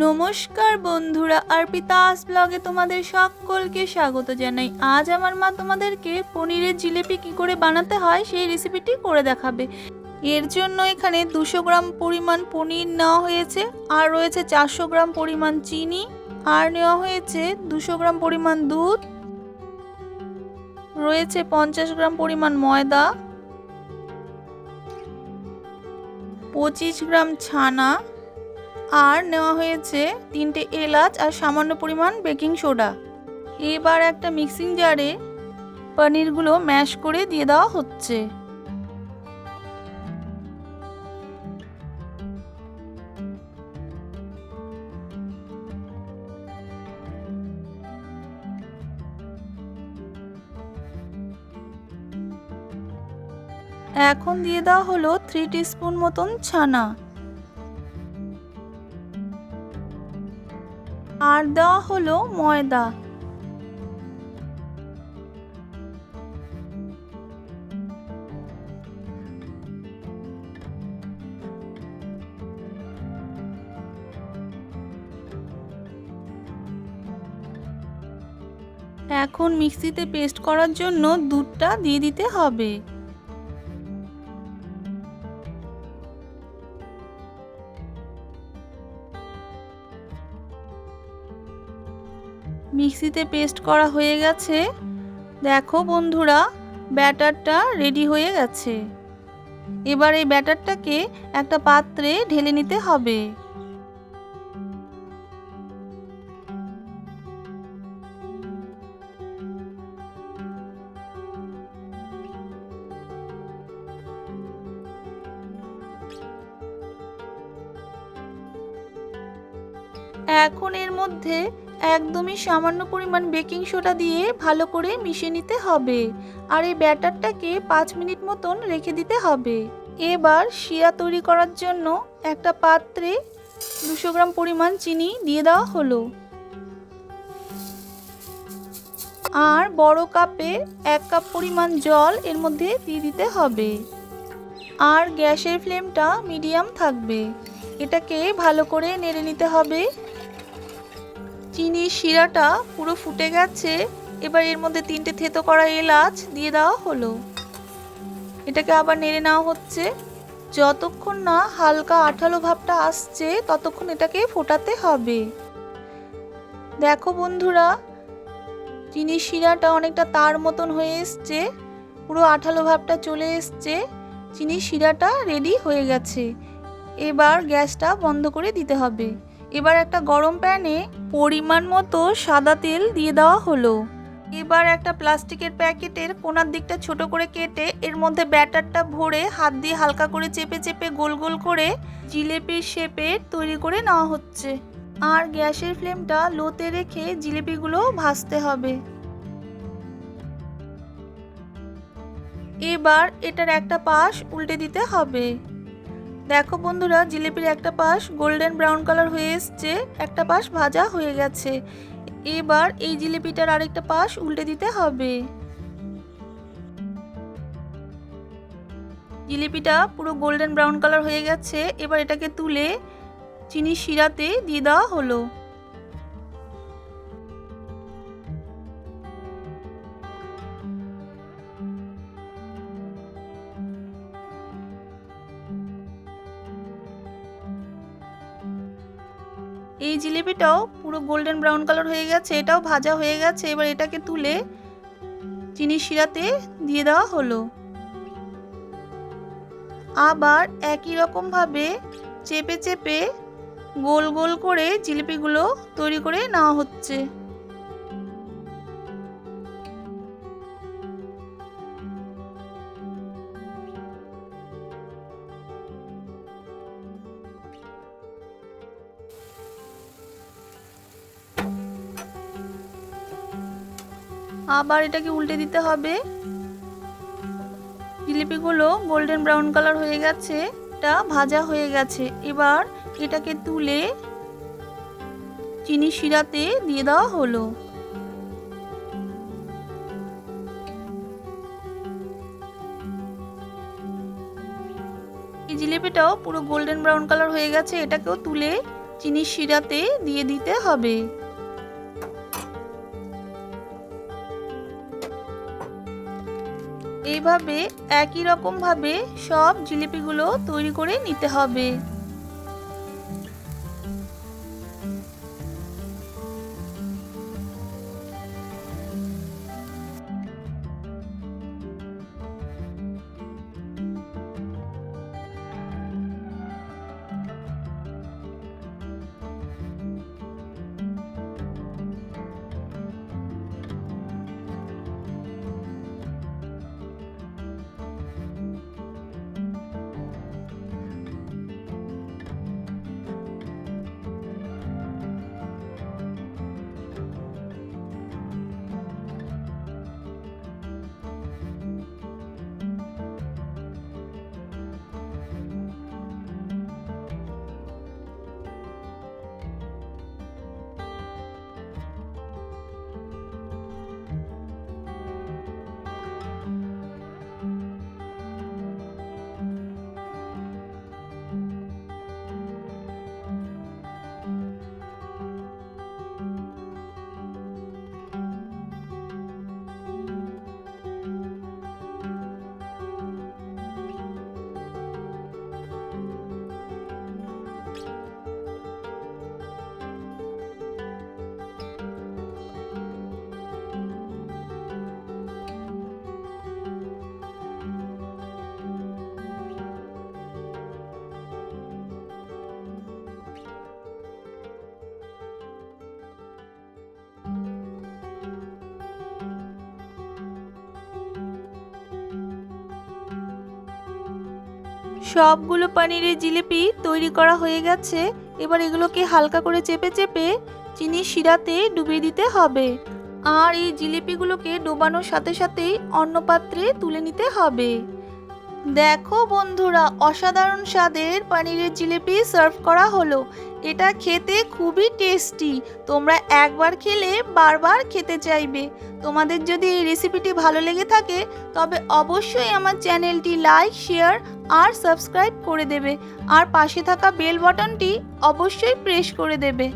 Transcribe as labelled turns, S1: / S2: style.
S1: নমস্কার বন্ধুরা অর্পিতাস ব্লগে তোমাদের সকলকে স্বাগত জানাই। আজ আমার মা তোমাদেরকে পনিরের জিলিপি কি করে বানাতে হয় সেই রেসিপিটি করে দেখাবে। এর জন্য এখানে দুশো গ্রাম পরিমাণ পনির নেওয়া হয়েছে, আর রয়েছে চারশো গ্রাম পরিমাণ চিনি, আর নেওয়া হয়েছে দুশো গ্রাম পরিমাণ দুধ, রয়েছে পঞ্চাশ গ্রাম পরিমাণ ময়দা, পঁচিশ গ্রাম ছানা আর নেওয়া হয়েছে তিনটে এলাচ আর সামান্য পরিমাণ বেকিং সোডা। এবার একটা মিক্সিং জারে পনিরগুলো ম্যাশ করে দিয়ে দেওয়া হচ্ছে। এখন দিয়ে দেওয়া হলো থ্রি স্পুন মতন ছানা। আর দেওয়া হলো ময়দা। এখন মিক্সিতে পেস্ট করার জন্য দুধটা দিয়ে দিতে হবে। মিক্সিতে পেস্ট করা হয়ে গেছে। দেখো বন্ধুরা, ব্যাটারটা রেডি হয়ে গেছে। এবার এই ব্যাটারটাকে একটা পাত্রে ঢেলে নিতে হবে। এখন এর মধ্যে একদমই সামান্য পরিমাণ বেকিং সোডা দিয়ে ভালো করে মিশিয়ে নিতে হবে। আর এই ব্যাটারটাকে পাঁচ মিনিট মতন রেখে দিতে হবে। এবার শিরা তৈরি করার জন্য একটা পাত্রে দুশো গ্রাম পরিমাণ চিনি দিয়ে দেওয়া হলো। আর বড় কাপে এক কাপ পরিমাণ জল এর মধ্যে দিয়ে দিতে হবে। আর গ্যাসের ফ্লেমটা মিডিয়াম থাকবে। এটাকে ভালো করে নেড়ে নিতে হবে। চিনির শিরাটা পুরো ফুটে গেছে। এবার এর মধ্যে তিনটে থেতো করা এলাচ দিয়ে দেওয়া হলো। এটাকে আবার নেড়ে নেওয়া হচ্ছে। যতক্ষণ না হালকা আঠালো ভাবটা আসছে, ততক্ষণ এটাকে ফোটাতে হবে। দেখো বন্ধুরা, চিনির শিরাটা অনেকটা তার মতন হয়ে এসছে। পুরো আঠালো ভাবটা চলে এসছে। চিনির শিরাটা রেডি হয়ে গেছে। এবার গ্যাসটা বন্ধ করে দিতে হবে। এবার একটা গরম প্যানে পরিমাণ মতো সাদা তেল দিয়ে দেওয়া হলো। এবার একটা প্লাস্টিকের প্যাকেটের কোনার দিকটা ছোট করে কেটে এর মধ্যে ব্যাটারটা ভরে হাত দিয়ে হালকা করে চেপে চেপে গোল গোল করে জিলেপির শেপের তৈরি করে নেওয়া হচ্ছে। আর গ্যাসের ফ্লেমটা লোতে রেখে জিলিপিগুলো ভাজতে হবে। এবার এটার একটা পাশ উল্টে দিতে হবে। দেখো বন্ধুরা, জিলিপির একটা পাশ গোল্ডেন ব্রাউন কালার হয়ে এসছে, একটা পাশ ভাজা হয়ে গেছে। এবার এই জিলিপিটার আরেকটা পাশ উল্টে দিতে হবে। জিলিপিটা পুরো গোল্ডেন ব্রাউন কালার হয়ে গেছে, এবার এটাকে তুলে চিনি শিরাতে দিয়ে দেওয়া হলো। এই জিলিপিটাও পুরো গোল্ডেন ব্রাউন কালার হয়ে গেছে, এটাও ভাজা হয়ে গেছে, এবার এটাকে তুলে চিনি শিরাতে দিয়ে দেওয়া হলো। আবার একই রকমভাবে চেপে চেপে গোল গোল করে জিলিপিগুলো তৈরি করে নেওয়া হচ্ছে। আবার এটাকে উল্টে দিতে হবে। জিলিপিগুলো গোল্ডেন ব্রাউন কালার হয়ে গেছে, এটা ভাজা হয়ে গেছে। এবার এটাকে তুলে চিনি শিরাতে দিয়ে দেওয়া হলো। এই জিলিপিটাও পুরো গোল্ডেন ব্রাউন কালার হয়ে গেছে, এটাকেও তুলে চিনির শিরাতে দিয়ে দিতে হবে। এইভাবে একই রকমভাবে সব জিলিপিগুলো তৈরি করে নিতে হবে। সবগুলো পানিরের জিলিপি তৈরি করা হয়ে গেছে। এবার এগুলোকে হালকা করে চেপে চেপে চিনির শিরাতে ডুবিয়ে দিতে হবে। আর এই জিলিপিগুলোকে ডোবানোর সাথে সাথেই অন্য পাত্রে তুলে নিতে হবে। দেখো বন্ধুরা, অসাধারণ স্বাদের পানিরের জিলিপি সার্ভ করা হলো। এটা খেতে খুবই টেস্টি। তোমরা একবার খেলে বারবার খেতে চাইবে। তোমাদের যদি এই রেসিপিটি ভালো লেগে থাকে, তবে অবশ্যই আমার চ্যানেলটি লাইক, শেয়ার আর সাবস্ক্রাইব করে দেবে। আর পাশে থাকা বেল বাটনটি অবশ্যই প্রেস করে দেবে।